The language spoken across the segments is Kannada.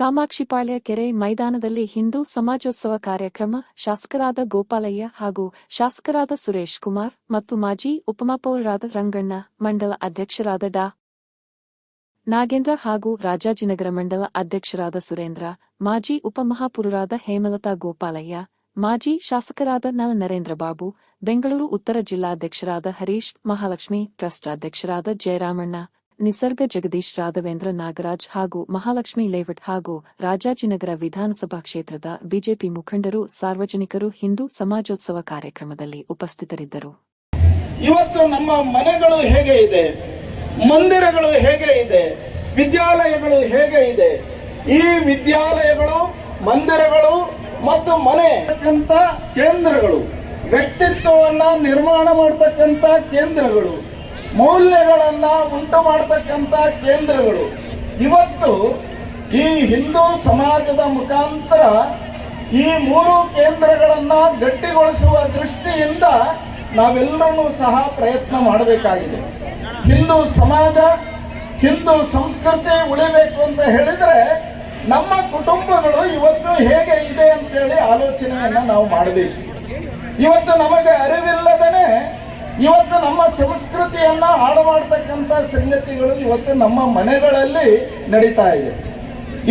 ಕಾಮಾಕ್ಷಿಪಾಳ್ಯ ಕೆರೆ ಮೈದಾನದಲ್ಲಿ ಹಿಂದೂ ಸಮಾಜೋತ್ಸವ ಕಾರ್ಯಕ್ರಮ ಶಾಸಕರಾದ ಗೋಪಾಲಯ್ಯ ಹಾಗೂ ಶಾಸಕರಾದ ಸುರೇಶ್ ಕುಮಾರ್ ಮತ್ತು ಮಾಜಿ ಉಪಮಾಪೌರರಾದ ರಂಗಣ್ಣ ಮಂಡಲ ಅಧ್ಯಕ್ಷರಾದ ಡಾ. ನಾಗೇಂದ್ರ ಹಾಗೂ ರಾಜಾಜಿನಗರ ಮಂಡಲ ಅಧ್ಯಕ್ಷರಾದ ಸುರೇಂದ್ರ, ಮಾಜಿ ಉಪಮಹಾಪುರರಾದ ಹೇಮಲತಾ ಗೋಪಾಲಯ್ಯ, ಮಾಜಿ ಶಾಸಕರಾದ ನಲ ನರೇಂದ್ರ ಬಾಬು, ಬೆಂಗಳೂರು ಉತ್ತರ ಜಿಲ್ಲಾಧ್ಯಕ್ಷರಾದ ಹರೀಶ್, ಮಹಾಲಕ್ಷ್ಮಿ ಟ್ರಸ್ಟ್ ಅಧ್ಯಕ್ಷರಾದ ಜಯರಾಮಣ್ಣ ನಿಸರ್ಗ ಜಗದೀಶ್ ರಾಘವೇಂದ್ರ ನಾಗರಾಜ್ ಹಾಗೂ ಮಹಾಲಕ್ಷ್ಮಿ ಲೇವಟ್ ಹಾಗೂ ರಾಜಾಜಿನಗರ ವಿಧಾನಸಭಾ ಕ್ಷೇತ್ರದ ಬಿಜೆಪಿ ಮುಖಂಡರು ಸಾರ್ವಜನಿಕರು ಹಿಂದೂ ಸಮಾಜೋತ್ಸವ ಕಾರ್ಯಕ್ರಮದಲ್ಲಿ ಉಪಸ್ಥಿತರಿದ್ದರು. ಇವತ್ತು ನಮ್ಮ ಮನೆಗಳು ಹೇಗೆ ಇದೆ? ಮಂದಿರಗಳು ಹೇಗೆ ಇದೆ? ವಿದ್ಯಾಲಯಗಳು ಹೇಗೆ ಇದೆ? ಈ ವಿದ್ಯಾಲಯಗಳು, ಮಂದಿರಗಳು ಮತ್ತು ಮನೆ ಕೇಂದ್ರಗಳು, ವ್ಯಕ್ತಿತ್ವವನ್ನ ನಿರ್ಮಾಣ ಮಾಡತಕ್ಕಂತ ಕೇಂದ್ರಗಳು. ಮೌಲ್ಯಗಳನ್ನ ಉಂಟು ಮಾಡತಕ್ಕಂಥ ಕೇಂದ್ರಗಳು. ಇವತ್ತು ಈ ಹಿಂದೂ ಸಮಾಜದ ಮುಖಾಂತರ ಈ ಮೂರು ಕೇಂದ್ರಗಳನ್ನ ಗಟ್ಟಿಗೊಳಿಸುವ ದೃಷ್ಟಿಯಿಂದ ನಾವೆಲ್ಲರೂ ಸಹ ಪ್ರಯತ್ನ ಮಾಡಬೇಕಾಗಿದೆ. ಹಿಂದೂ ಸಮಾಜ, ಹಿಂದೂ ಸಂಸ್ಕೃತಿ ಉಳಿಬೇಕು ಅಂತ ಹೇಳಿದ್ರೆ ನಮ್ಮ ಕುಟುಂಬಗಳು ಇವತ್ತು ಹೇಗೆ ಇದೆ ಅಂತೇಳಿ ಆಲೋಚನೆಯನ್ನ ನಾವು ಮಾಡಬೇಕು. ಇವತ್ತು ನಮಗೆ ಅರಿವಿಲ್ಲದೇನೆ ಇವತ್ತು ನಮ್ಮ ಸಂಸ್ಕೃತಿಯನ್ನ ಹಾಳು ಮಾಡತಕ್ಕಂಥ ಸಂಗತಿಗಳು ಇವತ್ತು ನಮ್ಮ ಮನೆಗಳಲ್ಲಿ ನಡೀತಾ ಇದೆ.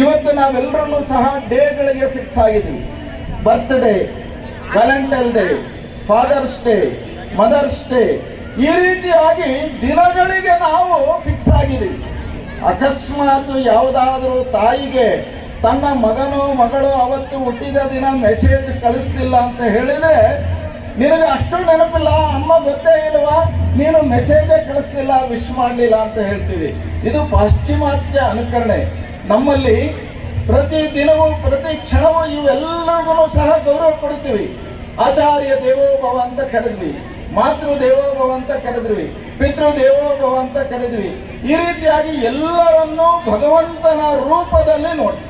ಇವತ್ತು ನಾವೆಲ್ಲರೂ ಸಹ ಡೇಗಳಿಗೆ ಫಿಕ್ಸ್ ಆಗಿದ್ದೀವಿ. Birthday valentine day father's day mother's day ಈ ರೀತಿಯಾಗಿ ದಿನಗಳಿಗೆ ನಾವು ಫಿಕ್ಸ್ ಆಗಿದ್ದೀವಿ. ಅಕಸ್ಮಾತ್ ಯಾವುದಾದರೂ ತಾಯಿಗೆ ತನ್ನ ಮಗನು ಮಗಳು ಅವತ್ತು ಹುಟ್ಟಿದ ದಿನ ಮೆಸೇಜ್ ಕಳಿಸ್ಲಿಲ್ಲ ಅಂತ ಹೇಳಿದ್ರೆ ನಿನಗೆ ಅಷ್ಟು ನೆನಪಿಲ್ಲ, ಅಮ್ಮ ಗೊತ್ತೇ ಇಲ್ವಾ? ನೀನು ಮೆಸೇಜೇ ಕಳಿಸ್ಲಿಲ್ಲ ವಿಶ್ ಮಾಡಲಿಲ್ಲ ಅಂತ ಹೇಳ್ತೀವಿ. ಇದು ಪಾಶ್ಚಿಮಾತ್ಯ ಅನುಕರಣೆ. ನಮ್ಮಲ್ಲಿ ಪ್ರತಿ ದಿನವೂ, ಪ್ರತಿ ಕ್ಷಣವೂ ಇವೆಲ್ಲರಿಗೂ ಸಹ ಗೌರವ ಕೊಡ್ತೀವಿ ಆಚಾರ್ಯ ದೇವೋಭವ ಅಂತ ಕರೆದ್ವಿ, ಮಾತೃ ದೇವೋಭವ ಅಂತ ಕರೆದ್ವಿ, ಪಿತೃ ದೇವೋಭವ ಅಂತ ಕರೆದ್ವಿ. ಈ ರೀತಿಯಾಗಿ ಎಲ್ಲರನ್ನೂ ಭಗವಂತನ ರೂಪದಲ್ಲಿ ನೋಡಿ.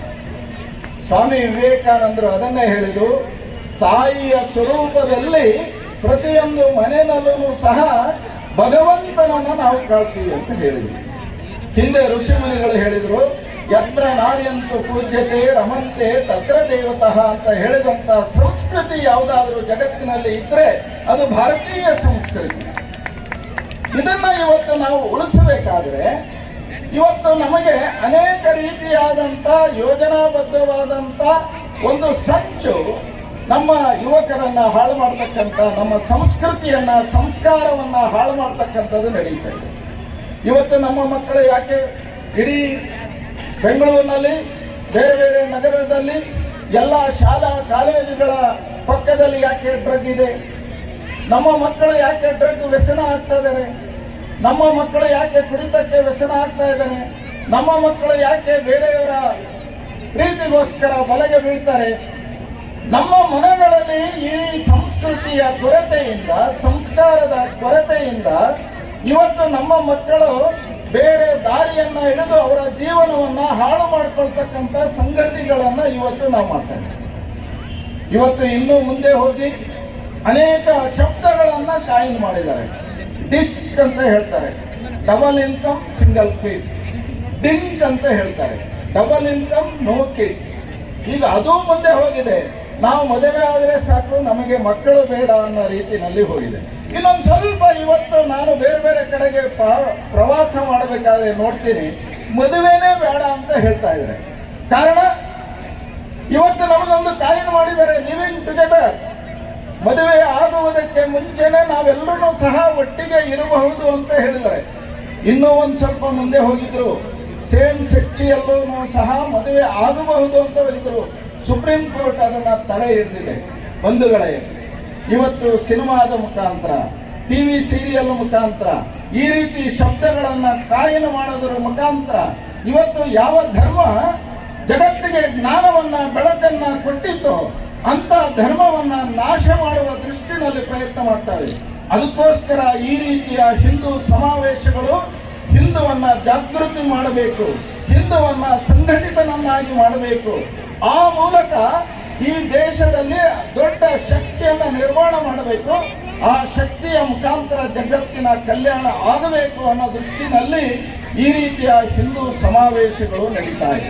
ಸ್ವಾಮಿ ವಿವೇಕಾನಂದರು ಅದನ್ನೇ ಹೇಳಿದ್ರು ತಾಯಿಯ ಸ್ವರೂಪದಲ್ಲಿ ಪ್ರತಿಯೊಂದು ಮನೆಯಲ್ಲೂ ಸಹ ಭಗವಂತನನ್ನ ನಾವು ಕಾಣ್ತೀವಿ ಅಂತ ಹೇಳಿದ್ವಿ. ಹಿಂದೆ ಋಷಿಮುನಿಗಳು ಹೇಳಿದರು, ಯತ್ರ ನಾರ್ಯಂತು ಪೂಜ್ಯತೆ ರಮಂತೆ ತತ್ರ ದೇವತಃ ಅಂತ ಹೇಳಿದಂತ ಸಂಸ್ಕೃತಿ ಯಾವುದಾದರೂ ಜಗತ್ತಿನಲ್ಲಿ ಇದ್ರೆ ಅದು ಭಾರತೀಯ ಸಂಸ್ಕೃತಿ. ಇದನ್ನ ಇವತ್ತು ನಾವು ಉಳಿಸಬೇಕಾದ್ರೆ, ಇವತ್ತು ನಮಗೆ ಅನೇಕ ರೀತಿಯಾದಂತ ಯೋಜನಾಬದ್ಧವಾದಂಥ ಒಂದು ಸಂಚು ನಮ್ಮ ಯುವಕರನ್ನ ಹಾಳು ಮಾಡತಕ್ಕಂಥ, ನಮ್ಮ ಸಂಸ್ಕೃತಿಯನ್ನ, ಸಂಸ್ಕಾರವನ್ನ ಹಾಳು ಮಾಡತಕ್ಕಂಥದ್ದು ನಡೀತಾ ಇದೆ. ಇವತ್ತು ನಮ್ಮ ಮಕ್ಕಳು ಯಾಕೆ ಇಡೀ ಬೆಂಗಳೂರಿನಲ್ಲಿ, ಬೇರೆ ಬೇರೆ ನಗರದಲ್ಲಿ, ಎಲ್ಲ ಶಾಲಾ ಕಾಲೇಜುಗಳ ಪಕ್ಕದಲ್ಲಿ ಯಾಕೆ ಡ್ರಗ್ ಇದೆ? ನಮ್ಮ ಮಕ್ಕಳು ಯಾಕೆ ಡ್ರಗ್ ವ್ಯಸನ ಆಗ್ತಾ ಇದ್ದಾರೆ? ನಮ್ಮ ಮಕ್ಕಳು ಯಾಕೆ ಕುಡಿತಕ್ಕೆ ವ್ಯಸನ ಆಗ್ತಾ ಇದ್ದಾನೆ ನಮ್ಮ ಮಕ್ಕಳು ಯಾಕೆ ಬೇರೆಯವರ ಪ್ರೀತಿಗೋಸ್ಕರ ಬಲೆಗೆ ಬೀಳ್ತಾರೆ? ನಮ್ಮ ಮನೆಗಳಲ್ಲಿ ಈ ಸಂಸ್ಕೃತಿಯ ಕೊರತೆಯಿಂದ, ಸಂಸ್ಕಾರದ ಕೊರತೆಯಿಂದ ಇವತ್ತು ನಮ್ಮ ಮಕ್ಕಳು ಬೇರೆ ದಾರಿಯನ್ನ ಹಿಡಿದು ಅವರ ಜೀವನವನ್ನ ಹಾಳು ಮಾಡ್ಕೊಳ್ತಕ್ಕಂಥ ಸಂಗತಿಗಳನ್ನ ಇವತ್ತು ನಾವು ಮಾಡ್ತಾ ಇವತ್ತು ಇನ್ನೂ ಮುಂದೆ ಹೋಗಿ ಅನೇಕ ಶಬ್ದಗಳನ್ನ ಕಾಯಿನ್ ಮಾಡಿದ್ದಾರೆ. ಡಿಸ್ಕ್ ಅಂತ ಹೇಳ್ತಾರೆ. Double income, single kid dink ಅಂತ ಹೇಳ್ತಾರೆ. ಡಬಲ್ ಇನ್ಕಮ್, ನೋ ಕಿಡ್ ಈಗ ಅದು ಮುಂದೆ ಹೋಗಿದೆ. ನಾವು ಮದುವೆ ಆದರೆ ಸಾಕು, ನಮಗೆ ಮಕ್ಕಳು ಬೇಡ ಅನ್ನೋ ರೀತಿನಲ್ಲಿ ಹೋಗಿದೆ. ಇನ್ನೊಂದು ಸ್ವಲ್ಪ ಇವತ್ತು ನಾನು ಬೇರೆ ಬೇರೆ ಕಡೆಗೆ ಪ್ರವಾಸ ಮಾಡಬೇಕಾದ್ರೆ ನೋಡ್ತೀನಿ. ಮದುವೆನೇ ಬೇಡ ಅಂತ ಹೇಳ್ತಾ ಇದ್ದಾರೆ. ಕಾರಣ, ಇವತ್ತು ನಮಗೊಂದು ಕಾಯಿನ್ ಮಾಡಿದ್ದಾರೆ ಲಿವಿಂಗ್ ಟುಗೆದರ್ ಮದುವೆ ಆಗುವುದಕ್ಕೆ ಮುಂಚೆನೆ ನಾವೆಲ್ಲರೂ ಸಹ ಒಟ್ಟಿಗೆ ಇರಬಹುದು ಅಂತ ಹೇಳಿದ್ದಾರೆ. ಇನ್ನೂ ಒಂದು ಸ್ವಲ್ಪ ಮುಂದೆ ಹೋಗಿದ್ರು. ಸೇಮ್ ಸೆಕ್ಚಿಯಲ್ಲೂ ಸಹ ಮದುವೆ ಆಗಬಹುದು ಅಂತ ಹೇಳಿದ್ರು. ಸುಪ್ರೀಂ ಕೋರ್ಟ್ ಅದನ್ನ ತಡೆ ಹಿಡಿದಿದೆ, ಬಂಧುಗಳೇ. ಇವತ್ತು ಸಿನಿಮಾದ ಮುಖಾಂತರ, ಟಿವಿ ಸೀರಿಯಲ್ ಮುಖಾಂತರ, ಈ ರೀತಿ ಶಬ್ದಗಳನ್ನ ಕಾಯನ ಮಾಡೋದರ ಮುಖಾಂತರ ಇವತ್ತು ಯಾವ ಧರ್ಮ ಜಗತ್ತಿಗೆ ಜ್ಞಾನವನ್ನ, ಬೆಳಕನ್ನ ಕೊಟ್ಟಿತ್ತು ಅಂತ ಧರ್ಮವನ್ನ ನಾಶ ಮಾಡುವ ದೃಷ್ಟಿನಲ್ಲಿ ಪ್ರಯತ್ನ ಮಾಡ್ತಾರೆ. ಅದಕ್ಕೋಸ್ಕರ ಈ ರೀತಿಯ ಹಿಂದೂ ಸಮಾವೇಶಗಳು ಹಿಂದುವನ್ನ ಜಾಗೃತಿ ಮಾಡಬೇಕು, ಹಿಂದುವನ್ನ ಸಂಘಟಿತನನ್ನಾಗಿ ಮಾಡಬೇಕು. ಆ ಮೂಲಕ ಈ ದೇಶದಲ್ಲಿ ದೊಡ್ಡ ಶಕ್ತಿಯನ್ನು ನಿರ್ಮಾಣ ಮಾಡಬೇಕು. ಆ ಶಕ್ತಿಯ ಮುಖಾಂತರ ಜಗತ್ತಿನ ಕಲ್ಯಾಣ ಆಗಬೇಕು ಅನ್ನೋ ದೃಷ್ಟಿನಲ್ಲಿ ಈ ರೀತಿಯ ಹಿಂದೂ ಸಮಾವೇಶಗಳು ನಡೀತಾ ಇದೆ.